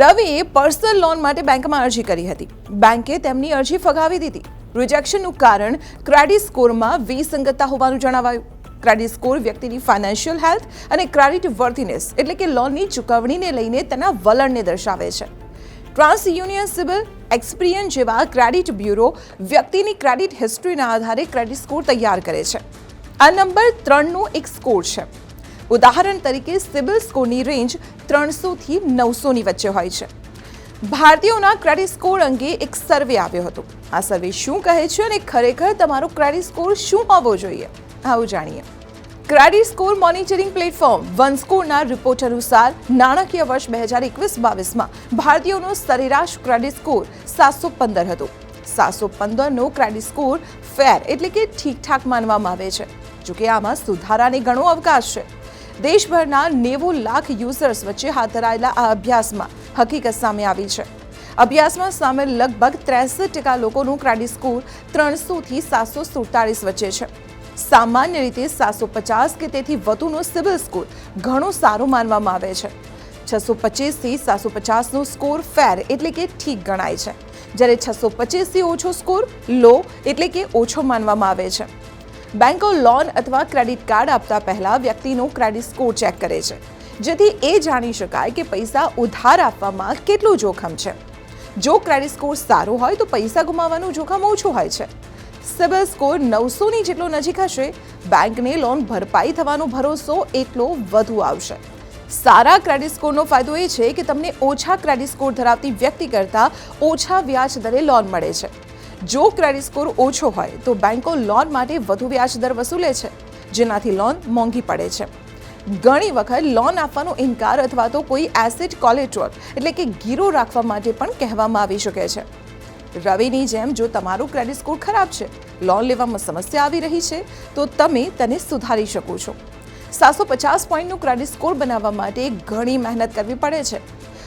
રવિએ personal loan માટે બેંકમાં અરજી કરી હતી. બેંકે તેમની અરજી ફગાવી દીધી. રિજેક્શનનું કારણ ક્રેડિટ સ્કોરમાં વિસંગતતા હોવાનું જણાવાયું. ક્રેડિટ સ્કોર વ્યક્તિની ફાઇનાન્શિયલ હેલ્થ અને ક્રેડિટ વર્થિનેસ એટલે કે લોનની ચૂકવણીને લઈને તેના વલણને દર્શાવે છે. ટ્રાન્સ યુનિયન સિવિલ એક્સપિરિયન જેવા ક્રેડિટ બ્યુરો વ્યક્તિની ક્રેડિટ હિસ્ટ્રીના આધારે ક્રેડિટ સ્કોર તૈયાર કરે છે. આ નંબર ત્રણનો એક સ્કોર છે. ઉદાહરણ તરીકે સિબિલ સ્કોરની રેન્જ ત્રણસોથી નવસોની વચ્ચે હોય છે. ભારતીયોના ક્રેડિટ સ્કોર અંગે એક સર્વે આવ્યો હતો. આ સર્વે શું કહે છે અને ખરેખર તમારો ક્રેડિટ સ્કોર શું હોવો જોઈએ? આવું જાણીએ. Credit score monitoring platform one સ્કોરના report અનુસાર નાણાકીય વર્ષ બે હજાર એકવીસ બાવીસમાં ભારતીયોનો સરેરાશ ક્રેડિટ સ્કોર સાતસો પંદર હતો. સાતસો પંદરનો ક્રેડિટ સ્કોર ફેર એટલે કે ઠીકઠાક માનવામાં આવે છે. જોકે આમાં સુધારાને ઘણો અવકાશ છે. દેશભરના નેવું લાખ યુઝર્સ વચ્ચે હાથ ધરાયેલા આ અભ્યાસમાં હકીકત સામે આવી છે. અભ્યાસમાં સામેલ લગભગ ત્રેસઠ ટકા લોકોનું ક્રેડિટ સ્કોર ત્રણસોથી સાતસો સુડતાલીસ વચ્ચે છે. સામાન્ય રીતે સાતસો પચાસ કે તેથી વધુનો સિવિલ સ્કોર ઘણો સારો માનવામાં આવે છે. છસો પચીસથી સાતસો પચાસનો સ્કોર ફેર એટલે કે ઠીક ગણાય છે. જ્યારે છસો પચીસથી ઓછો સ્કોર લો એટલે કે ઓછો માનવામાં આવે છે. બેંકો લોન અથવા ક્રેડિટ કાર્ડ આપતા પહેલા વ્યક્તિનો ક્રેડિટ સ્કોર ચેક કરે છે. જેથી એ જાણી શકાય કે પૈસા ઉધાર આપવામાં કેટલું જોખમ છે. જો ક્રેડિટ સ્કોર સારો હોય તો પૈસા ગુમાવવાનું જોખમ ઓછું હોય છે. સિબિલ સ્કોર નવસોની જેટલો નજીક હશે, બેંકને લોન ભરપાઈ થવાનો ભરોસો એટલો વધુ આવશે. સારા ક્રેડિટ સ્કોરનો ફાયદો એ છે કે તમને ઓછા ક્રેડિટ સ્કોર ધરાવતી વ્યક્તિ કરતાં ઓછા વ્યાજ દરે લોન મળે છે. જો ક્રેડિટ સ્કોર ઓછો હોય તો બેન્કો લોન માટે વધુ વ્યાજ દર વસૂલે છે, જેનાથી લોન મોંઘી પડે છે. ઘણી વખત લોન આપવાનો ઇનકાર અથવા તો કોઈ એસેટ કોલેટ્રોલ એટલે કે ગીરો રાખવા માટે પણ કહેવામાં આવી શકે છે. રવિની જેમ જો તમારો ક્રેડિટ સ્કોર ખરાબ છે, લોન લેવામાં સમસ્યા આવી રહી છે, તો તમે તેને સુધારી શકો છો. સાતસો પચાસ પોઈન્ટનું ક્રેડિટ સ્કોર બનાવવા માટે ઘણી મહેનત કરવી પડે છે.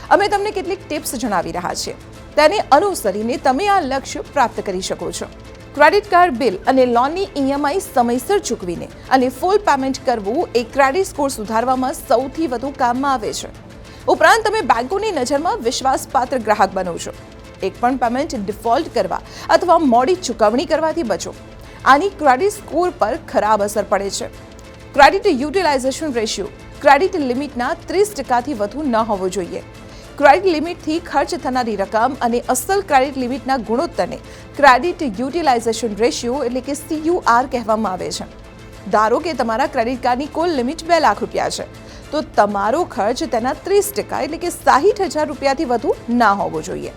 અમે તમને કેટલીક ટિપ્સ જણાવી રહ્યા છીએ. તેને અનુસરીને તમે આ લક્ષ્ય પ્રાપ્ત કરી શકો છો. ક્રેડિટ કાર્ડ બિલ અને લોનની ઈએમઆઈ સમયસર ચૂકવીને અને ફૂલ પેમેન્ટ કરવું એ ક્રેડિટ સ્કોર સુધારવામાં સૌથી વધુ કામમાં આવે છે. ઉપરાંત તમે બેંકોની નજરમાં વિશ્વાસપાત્ર ગ્રાહક બનો છો. એક પણ પેમેન્ટ ડિફોલ્ટ કરવા અથવા મોડી ચૂકવણી કરવાથી બચો. આની ક્રેડિટ સ્કોર પર ખરાબ અસર પડે છે. ક્રેડિટ યુટિલાઇઝેશન રેશિયો ક્રેડિટ લિમિટના ત્રીસ ટકાથી વધુ ન હોવો જોઈએ. ક્રેડિટ લિમિટથી ખર્ચ થનારી રકમ અને અસલ ક્રેડિટ લિમિટના ગુણોત્તરને ક્રેડિટ યુટિલાઇઝેશન રેશિયો એટલે કે સીયુઆર કહેવામાં આવે છે. ધારો કે તમારા ક્રેડિટ કાર્ડની કુલ લિમિટ બે લાખ રૂપિયા છે, તો તમારો ખર્ચ તેના ત્રીસ ટકા એટલે કે સાહીઠ હજાર રૂપિયાથી વધુ ના હોવો જોઈએ.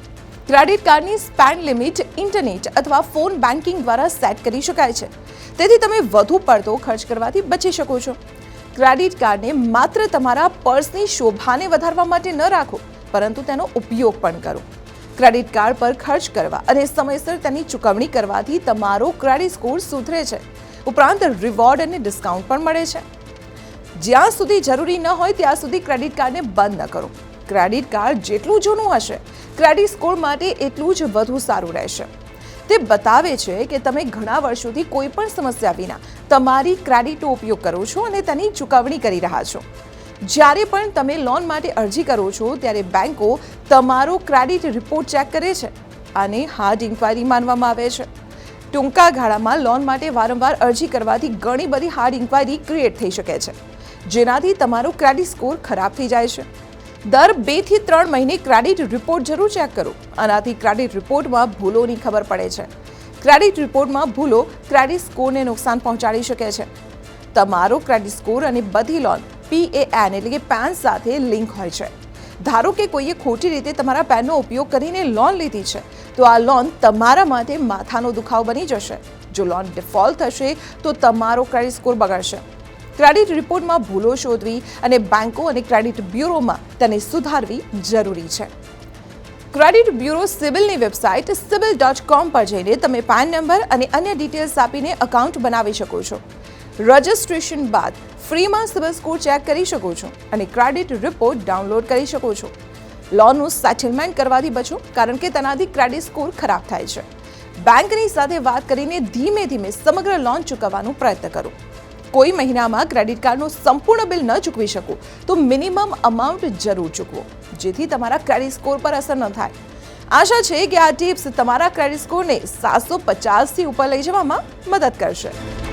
ક્રેડિટ કાર્ડની સ્પેન્ડ લિમિટ ઇન્ટરનેટ અથવા ફોન બેન્કિંગ દ્વારા સેટ કરી શકાય છે. તેથી તમે વધુ પડતો ખર્ચ કરવાથી બચી શકો છો. ક્રેડિટ કાર્ડને માત્ર તમારા પર્સની શોભાને વધારવા માટે ન રાખો પરંતુ તેનો ઉપયોગ પણ કરો. ક્રેડિટ કાર્ડ પર ખર્ચ કરવા અને સમયસર તેની ચૂકવણી કરવાથી તમારો ક્રેડિટ સ્કોર સુધરે છે. ઉપરાંત રિવોર્ડ અને ડિસ્કાઉન્ટ પણ મળે છે. જ્યાં સુધી જરૂરી ન હોય ત્યાં સુધી ક્રેડિટ કાર્ડને બંધ ન કરો. ક્રેડિટ કાર્ડ જેટલું જૂનું હશે, ક્રેડિટ સ્કોર માટે એટલું જ વધુ સારું રહેશે. તે બતાવે છે કે તમે ઘણા વર્ષોથી કોઈ પણ સમસ્યા વિના તમારી ક્રેડિટનો ઉપયોગ કરો છો અને તેની ચૂકવણી કરી રહ્યા છો. જ્યારે પણ તમે લોન માટે અરજી કરો છો, ત્યારે બેન્કો તમારો ક્રેડિટ રિપોર્ટ ચેક કરે છે આને હાર્ડ ઇન્ક્વાયરી માનવામાં આવે છે. ટૂંકા ગાળામાં લોન માટે વારંવાર અરજી કરવાથી ઘણી બધી હાર્ડ ઇન્ક્વાયરી ક્રિએટ થઈ શકે છે, જેનાથી તમારો ક્રેડિટ સ્કોર ખરાબ થઈ જાય છે. દર બેથી ત્રણ મહિને ક્રેડિટ રિપોર્ટ જરૂર ચેક કરો, આનાથી ક્રેડિટ રિપોર્ટમાં ભૂલોની ખબર પડે છે. ક્રેડિટ રિપોર્ટમાં ભૂલો ક્રેડિટ સ્કોરને નુકસાન પહોંચાડી શકે છે. તમારો ક્રેડિટ સ્કોર અને બધી લોન પીએએન એટલે કે પેન સાથે લિંક હોય છે. ધારો કે કોઈએ ખોટી રીતે તમારા પેનનો ઉપયોગ કરીને લોન લીધી છે, તો આ લોન તમારા માટે માથાનો દુખાવો બની જશે. જો લોન ડિફોલ્ટ થશે, તો તમારો ક્રેડિટ સ્કોર બગડશે. ક્રેડિટ રિપોર્ટમાં ભૂલો શોધવી અને બેંકો અને ક્રેડિટ બ્યુરોમાં તેને સુધારવી જરૂરી છે. ક્રેડિટ બ્યુરો સિબિલની વેબસાઇટ સિબિલ ડોટ કોમ પર જઈને તમે પેન નંબર અને અન્ય ડિટેલ્સ આપીને અકાઉન્ટ બનાવી શકો છો. રજિસ્ટ્રેશન બાદ ફ્રીમાં સિબિલ સ્કોર ચેક કરી શકો છો અને ક્રેડિટ રિપોર્ટ ડાઉનલોડ કરી શકો છો. લોનનું સેટલમેન્ટ કરવાથી બચો, કારણ કે તેનાથી ક્રેડિટ સ્કોર ખરાબ થાય છે. બેંકની સાથે વાત કરીને ધીમે ધીમે સમગ્ર લોન ચૂકવવાનો પ્રયત્ન કરો. કોઈ મહિનામાં ક્રેડિટ કાર્ડનું સંપૂર્ણ બિલ ન ચૂકવી શકો, તો મિનિમમ અમાઉન્ટ જરૂર ચૂકવો, જેથી તમારા ક્રેડિટ સ્કોર પર અસર ન થાય. આશા છે કે આ ટિપ્સ તમારા ક્રેડિટ સ્કોરને સાતસો પચાસથી ઉપર લઈ જવામાં મદદ કરશે.